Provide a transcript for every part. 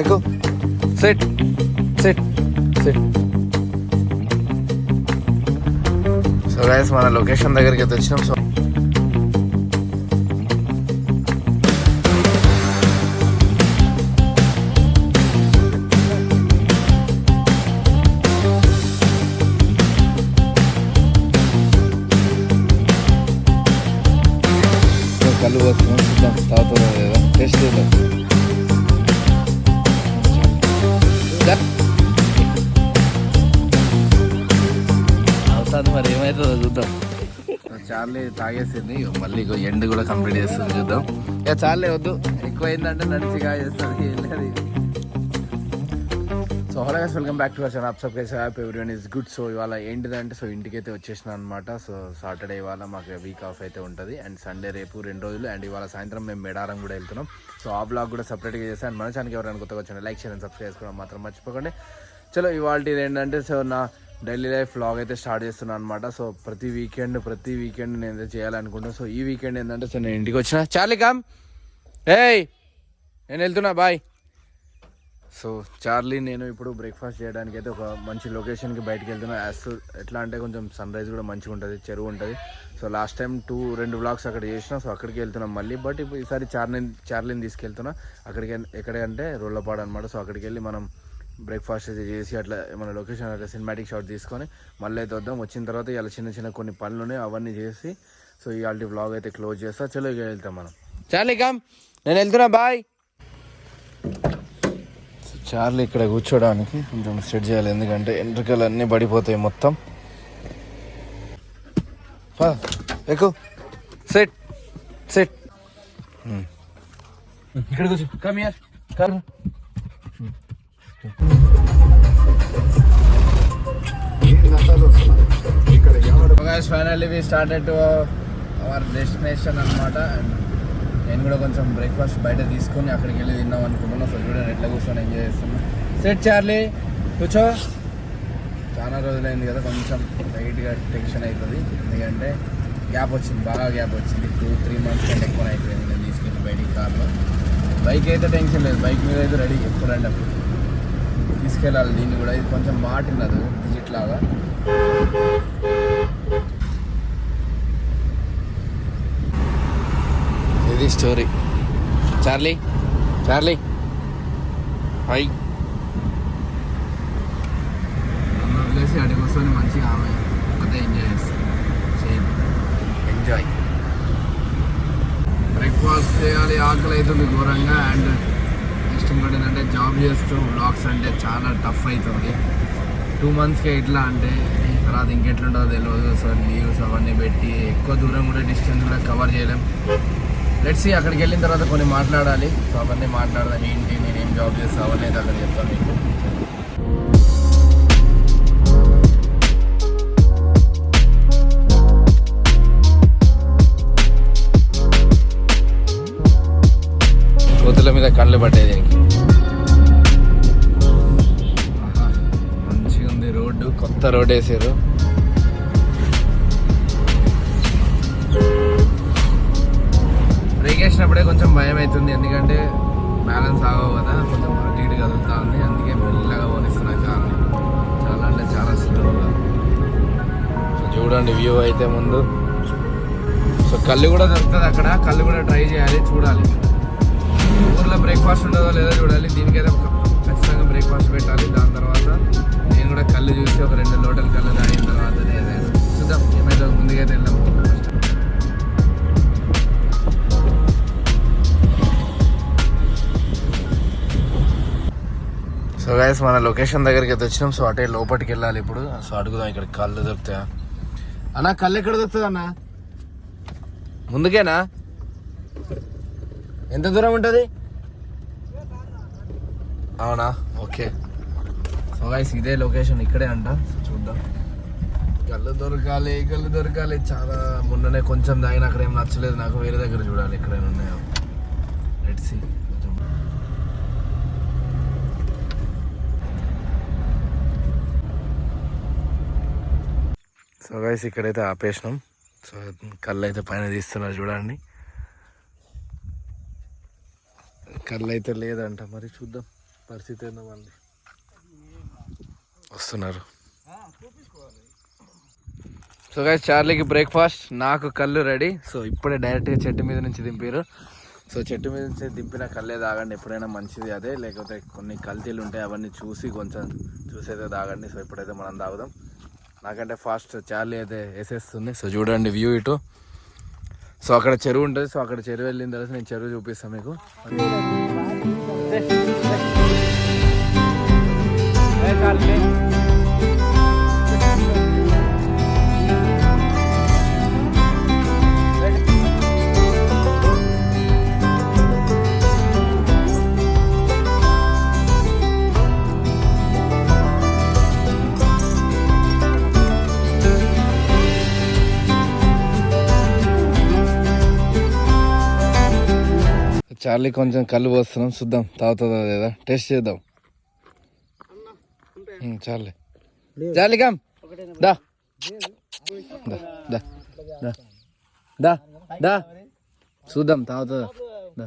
ఎక్కు set set set so guys మన location దగ్గరికి అయితే వచ్చినాం. సో చార్లీ తాగేసింది. మళ్ళీ ఎండ్ కూడా కంప్లీట్ చేస్తుంది చూద్దాం. ఇక చార్లీ వద్దు ఎక్కువ ఏంటంటే నడిచి కాగేస్తుంది వెళ్ళేది so hello guys welcome back to our channel అప్సప్ guys happy everyone is good so ఇవాళ ఏంటిదంటే సో ఇంటికి అయితే వచ్చేసిన అనమాట సో సాటర్డే ఇవాళ మాకు వీక్ ఆఫ్ అయితే ఉంటుంది. అండ్ సండే రేపు రెండు రోజులు. అండ్ ఇవాళ సాయంత్రం మేము మెడారం కూడా వెళ్తున్నాం. సో ఆ బ్లాగ్ కూడా సపరేట్గా చేస్తాను అండ్ మన ఛానల్కి ఎవరైనా కొత్తగా వచ్చిన లైక్ షేర్ అండ్ సబ్స్క్రైబ్ చేసుకోవడం మాత్రం మర్చిపోకండి. చలో ఇవాళ ఏంటంటే సో నా డైలీ లైఫ్ వ్లాగ్ అయితే స్టార్ట్ చేస్తున్నాను అనమాట సో ప్రతి వీకెండ్ ప్రతి వీకెండ్ నేను అయితే చేయాలనుకుంటున్నాను సో ఈ వీకెండ్ ఏంటంటే సో నేను ఇంటికి వచ్చిన. చార్లీ కామ్ ఏయ్ నేను వెళ్తున్నా బాయ్ సో చార్లీ నేను ఇప్పుడు బ్రేక్ఫాస్ట్ చేయడానికి అయితే ఒక మంచి లొకేషన్కి బయటకు వెళ్తున్నా. యాస్ ఎట్లా అంటే కొంచెం సన్ రైజ్ కూడా మంచిగా ఉంటుంది చెరువు ఉంటుంది. సో లాస్ట్ టైం టూ రెండు బ్లాగ్స్ అక్కడ చేసిన సో అక్కడికి వెళ్తున్నాం మళ్ళీ. బట్ ఇప్పుడు ఈసారి చార్లిన్ చార్లీని తీసుకెళ్తున్నా. అక్కడికి ఎక్కడికంటే రోళ్ళపాడు అనమాట సో అక్కడికి వెళ్ళి మనం బ్రేక్ఫాస్ట్ అయితే చేసి అట్లా మన లొకేషన్ అట్లా సినిమాటిక్ షాట్ తీసుకొని మళ్ళీ అయితే వద్దాం. వచ్చిన తర్వాత ఇలా చిన్న చిన్న కొన్ని పనులు ఉన్నాయి అవన్నీ చేసి సో ఇవాళ వ్లాగ్ అయితే క్లోజ్ చేస్తా. చలో ఇక వెళ్తాం మనం. చార్లీ కామ్ నేను వెళ్తున్నా బాయ్ చార్లీ ఇక్కడ కూర్చోడానికి కొంచెం సెట్ చేయాలి. ఎందుకంటే ఎంట్రికలు అన్నీ పడిపోతాయి మొత్తం. పా, ఎక్కు. సెట్ సెట్ ఇక్కడ కూర్చో. Come here come finally we started to our destination అనమాట అండ్ నేను కూడా కొంచెం బ్రేక్ఫాస్ట్ బయట తీసుకొని అక్కడికి వెళ్ళి తిన్నాం అనుకుంటున్నాను సో చూడండి ఎట్లా కూర్చొని ఎంజాయ్ చేస్తున్నాం. సెట్ చార్లీ కూర్చో. చాలా రోజులైంది కదా కొంచెం లైట్గా టెన్షన్ అవుతుంది. ఎందుకంటే గ్యాప్ వచ్చింది బాగా గ్యాప్ వచ్చింది. టూ త్రీ మంత్స్ కంటే ఎక్కువ అయిపోయింది. నేను తీసుకెళ్ళి బయటికి కార్లో. బైక్ అయితే టెన్షన్ లేదు. బైక్ మీద అయితే రెడీ ఎప్పుడంటే అప్పుడు. తీసుకెళ్ళాలి దీన్ని కూడా. ఇది కొంచెం మాట ఉన్నది డిజిట్ లాగా. ఇది స్టోరీ చార్లీ చార్లీ హాయ్ వదిలేసి అడిగి కూర్చొని మంచిగా ఆమె అదే ఎంజాయ్ చేస్తాం ఎంజాయ్ బ్రేక్ఫాస్ట్ చేయాలి ఆకలి అవుతుంది ఘోరంగా అండ్ కష్టం ఇంకోటి ఏంటంటే జాబ్ చేస్తూ బ్లాగ్స్ అంటే చాలా టఫ్ అవుతుంది టూ మంత్స్కి ఎట్లా అంటే తర్వాత ఇంకెట్లుంటుందో తెలియదు సో లీవ్స్ అవన్నీ పెట్టి ఎక్కువ దూరం కూడా డిస్టెన్స్ కూడా కవర్ చేయలేం. లెట్స్ అక్కడికి వెళ్ళిన తర్వాత కొన్ని మాట్లాడాలి. సో అవన్నీ మాట్లాడదాం. ఏంటి నేను ఏం జాబ్ చేస్తా అవన్నీ అయితే అక్కడ చెప్తాను మీకు. వేసారు బ్రేక్ వేసినప్పుడే కొంచెం భయం అవుతుంది. ఎందుకంటే బ్యాలెన్స్ ఆగవు కదా కొంచెం అటు ఇటు కదులుతా ఉంది. అందుకే మెల్లగా పోనిస్తున్నా కార్ని. చాలా అంటే చాలా స్లోగా సో చూడండి వ్యూ అయితే ముందు. సో కళ్ళు కూడా దొరుకుతుంది అక్కడ. కళ్ళు కూడా ట్రై చేయాలి చూడాలి. ఊర్లో బ్రేక్ఫాస్ట్ ఉండదో లేదో చూడాలి. దీనికైతే ఒక ఖచ్చితంగా బ్రేక్ఫాస్ట్ పెట్టాలి. దాని తర్వాత నేను కూడా కళ్ళు చూసి ఒక రెండు లోటలు కళ్ళు తాగిన తర్వాత చూద్దాం ఏమైతే ముందుకైతే వెళ్దాం సో గైస్ మన లొకేషన్ దగ్గరికి అయితే వచ్చినాం. సో అటే లోపలికి వెళ్ళాలి ఇప్పుడు. సో అడుగుదాం ఇక్కడ కళ్ళు దొరుకుతాయా? అన్న కళ్ళు ఎక్కడ దొరుకుతుంది అన్న? ముందుకేనా? ఎంత దూరం ఉంటుంది? అవునా? ఓకే. సో గైస్ ఇదే లొకేషన్ ఇక్కడే అంట. సో చూద్దాం. కళ్ళు దొరకాలి కళ్ళు దొరకాలి. చాలా మొన్ననే కొంచెం తాగిన అక్కడ ఏం నచ్చలేదు. నాకు వేరే దగ్గర చూడాలి ఎక్కడైనా ఉన్నాయో? లెట్ సి కొంచెం సో గైస్ ఇక్కడైతే ఆపేసినాం. సో కళ్ళు అయితే పైన తీస్తున్నారు చూడండి. కళ్ళు అయితే లేదంట. మరి చూద్దాం. పరిస్థితి ఏందో మళ్ళీ. వస్తున్నారు. సో గైస్ చార్లీకి బ్రేక్ఫాస్ట్ నాకు కళ్ళు రెడీ సో ఇప్పుడే డైరెక్ట్గా చెట్టు మీద నుంచి దింపారు సో చెట్టు మీద నుంచి దింపిన కళ్ళే తాగండి ఎప్పుడైనా మంచిది అదే. లేకపోతే కొన్ని కల్తీలు ఉంటాయి అవన్నీ చూసి కొంచెం చూసైతే తాగండి. సో ఇప్పుడైతే మనం తాగుదాం. నాకంటే ఫాస్ట్ చార్లీ అయితే వేసేస్తుంది. సో చూడండి వ్యూ ఇటు. సో అక్కడ చెరువు ఉంటుంది. సో అక్కడ చెరువు వెళ్ళిన తర్వాత నేను చెరువు చూపిస్తాను మీకు. చార్లీ కొంచెం కళ్ళు పోస్తున్నాం చూద్దాం తాగుతుందో లేదా? టేస్ట్ చేద్దాం. Um, Charlie. చార్లీ కమ్ దా. దా దా. దా. దా. దా. చూద్దాం తాగుతుందా? దా.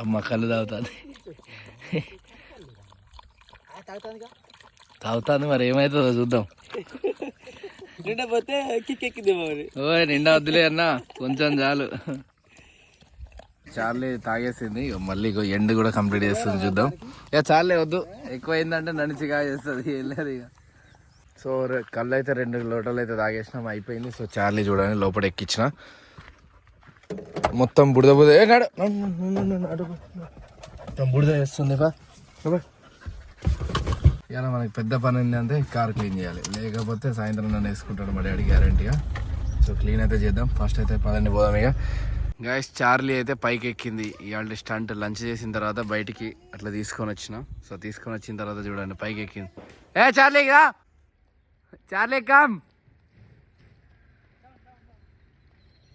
అమ్మ కళ్ళు తాగుతుంది. తాగుతుంది మరి ఏమవుతుందో చూద్దాం. పోతే కిక్ ఎక్కింది మరి ఓయ్ నిండా వద్దులే అన్న. కొంచెం చాలు. చార్లీ తాగేసింది. ఇగో మళ్ళీ ఇగో ఎండ్ కూడా కంప్లీట్ చేస్తుంది చూద్దాం. ఇక చాలే వద్దు. ఎక్కువ అయిందంటే నడిచిగా చేస్తుంది. లేదు ఇక. సో రె- కళ్ళు అయితే రెండు లోటలు అయితే తాగేసినాం. అయిపోయింది. సో చార్లీ చూడండి లోపల ఎక్కించిన మొత్తం బుడద బుడద ఏ నడు. నడు, నడు, నడు, నడు, నడు, నడు. మొత్తం బుడద వేస్తుంది బా. ఇలా మనకి పెద్ద పని ఏంటంటే కార్ క్లీన్ చేయాలి. లేకపోతే సాయంత్రం నన్ను వేసుకుంటాడు మా డాడీ గ్యారంటీగా సో క్లీన్ అయితే చేద్దాం. ఫస్ట్ అయితే పదండి పోదాం ఇక. గాయస్ చార్లీ అయితే పైకి ఎక్కింది ఇవాళ స్టంట్ లంచ్ చేసిన తర్వాత బయటికి అట్లా తీసుకొని వచ్చిన. సో తీసుకొని వచ్చిన తర్వాత చూడండి పైకి ఎక్కింది ఏ చార్లీ రా. చార్లీ కమ్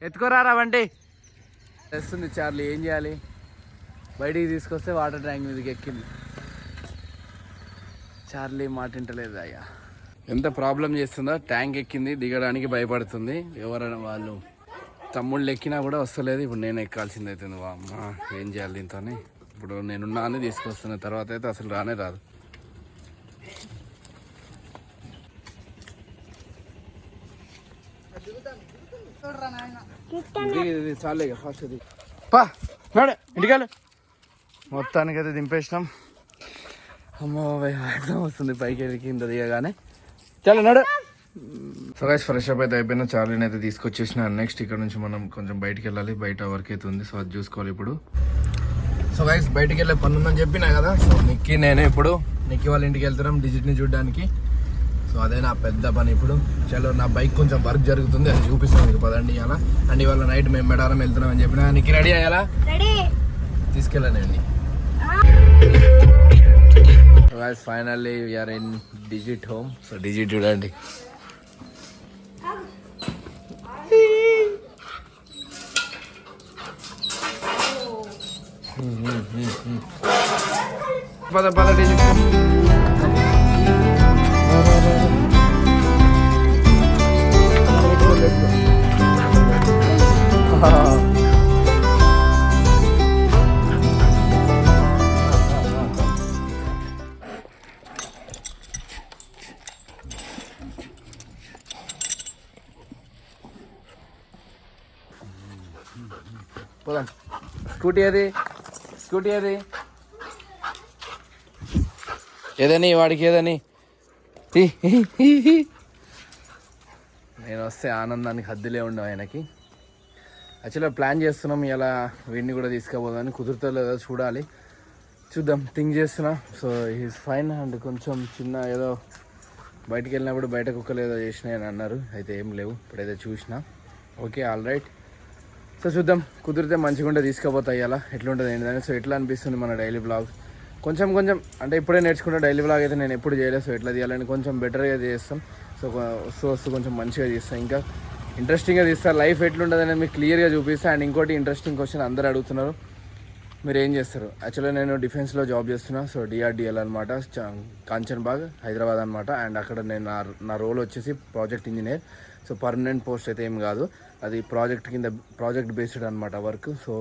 ఎత్తుకోరారా వంటి తెస్తుంది చార్లీ ఏం చేయాలి? బయటికి తీసుకొస్తే వాటర్ ట్యాంక్ మీదకి ఎక్కింది. చార్లీ మాట వింటలేదు అయ్యా. ఎంత ప్రాబ్లం చేస్తుందో? ట్యాంక్ ఎక్కింది దిగడానికి భయపడుతుంది. ఎవరైనా వాళ్ళు తమ్ముళ్ళు ఎక్కినా కూడా వస్తలేదు. ఇప్పుడు నేను ఎక్కాల్సింది అవుతుంది వా అమ్మ ఏం చేయాలి దీంతో ఇప్పుడు నేనున్నా అని తీసుకొస్తున్న తర్వాత అయితే అసలు రానే రాదు. ఇది- చాలే ఫాస్ట్ ఇది పా నడు ఇంటికాలు మొత్తానికి అయితే దింపేసినాం. అమ్మో వస్తుంది పైకి వెళ్ళి కింద దిగగానే. చాలా నడు. సో గైస్ ఫ్రెష్ అప్ అయితే అయిపోయినా చార్లీని అయితే తీసుకొచ్చేసిన. నెక్స్ట్ ఇక్కడ నుంచి మనం కొంచెం బయటికి వెళ్ళాలి. బయట వర్క్ అయితే ఉంది. సో అది చూసుకోవాలి ఇప్పుడు. సో గైస్ బయటికి వెళ్ళే పని ఉందని చెప్పినా కదా? సో నిక్కి నేను ఇప్పుడు నిక్కి వాళ్ళ ఇంటికి వెళ్తున్నాం డిజిట్ని చూడడానికి. సో అదే నా పెద్ద పని ఇప్పుడు. చలో నా బైక్ కొంచెం వర్క్ జరుగుతుంది. అది చూపిస్తాను మీకు. పదండి ఇవాళ అండ్ ఇవాళ నైట్ మేము మెడారం వెళ్తున్నాం అని చెప్పిన. నీకు రెడీ అయ్యాలా? తీసుకెళ్ళానండి finally we're in Digit home so Digit చూడండి పద పద డిజిట్ Ha ha ha. పోదాం. స్కూటీ ఏది స్కూటీ ఏది ఏదని వాడికి ఏదని? నేను వస్తే ఆనందానికి హద్దులే ఉండవు ఆయనకి. యాక్చువల్గా ప్లాన్ చేస్తున్నాం ఇలా వీడిని కూడా తీసుకుపోదామని. కుదురుతో లేదో చూడాలి. చూద్దాం థింక్ చేస్తున్నా. సో ఈజ్ ఫైన్ అండ్ కొంచెం చిన్న ఏదో బయటికి వెళ్ళినప్పుడు బయట కుక్కలు ఏదో చేసినాయని అన్నారు. అయితే ఏం లేవు ఇప్పుడైతే చూసిన. ఓకే ఆల్ రైట్ సో చూద్దాం కుదిరితే మంచిగా ఉంటే తీసుకుపోతాయి అలా ఎట్లుంటుంది ఏంటంటే సో ఎట్లా అనిపిస్తుంది మన డైలీ బ్లాగ్ కొంచెం కొంచెం అంటే ఇప్పుడే నేర్చుకుంటే డైలీ బ్లాగ్ అయితే నేను ఎప్పుడు చేయలేదు. సో ఎట్లా తీయాలని కొంచెం బెటర్గా చేస్తాం. సో వస్తూ వస్తూ కొంచెం మంచిగా తీస్తాం. ఇంకా ఇంట్రెస్టింగ్గా తీస్తా. లైఫ్ ఎట్లుంటుంది అనేది మీకు క్లియర్గా చూపిస్తాను అండ్ ఇంకోటి ఇంట్రెస్టింగ్ క్వశ్చన్ అందరూ అడుగుతున్నారు. మీరు ఏం చేస్తారు? యాక్చువల్గా నేను డిఫెన్స్లో జాబ్ చేస్తున్నా. సో డిఆర్డిఎల్ అనమాట కాంచన్బాగ్ హైదరాబాద్ అనమాట అండ్ అక్కడ నేను నా నా రోల్ వచ్చేసి project engineer so permanent post అయితే ఏం కాదు. అది ప్రాజెక్ట్ కింద ప్రాజెక్ట్ బేస్డ్ అనమాట వర్క్. సో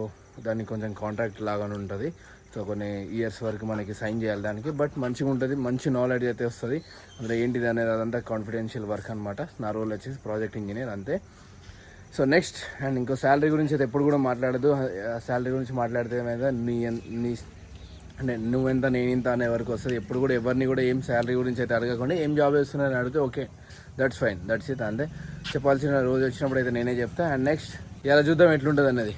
దానికి కొంచెం కాంట్రాక్ట్ లాగానే ఉంటుంది. సో కొన్ని ఇయర్స్ వరకు మనకి సైన్ చేయాలి దానికి. బట్ మంచిగా ఉంటుంది మంచి నాలెడ్జ్ అయితే వస్తుంది. అందులో ఏంటిది అనేది అదంతా కాన్ఫిడెన్షియల్ వర్క్ అనమాట నా రోల్ వచ్చేసి ప్రాజెక్ట్ ఇంజనీర్ అంతే. సో నెక్స్ట్ అండ్ ఇంకో శాలరీ గురించి అయితే ఎప్పుడు కూడా మాట్లాడదు. శాలరీ గురించి మాట్లాడితే మీద నీ నీ అంటే నువ్వెంత నేను ఇంత అనే వరకు వస్తుంది. ఎప్పుడు కూడా ఎవరిని కూడా ఏం శాలరీ గురించి అయితే అడగకుండా ఏం జాబ్ చేస్తున్నారని అడిగితే okay. That's fine that's it అంతే. చెప్పాల్సిన రోజు వచ్చినప్పుడు అయితే నేనే చెప్తా. అండ్ నెక్స్ట్ ఇలా చూద్దాం ఎట్లుంటుంది అన్నది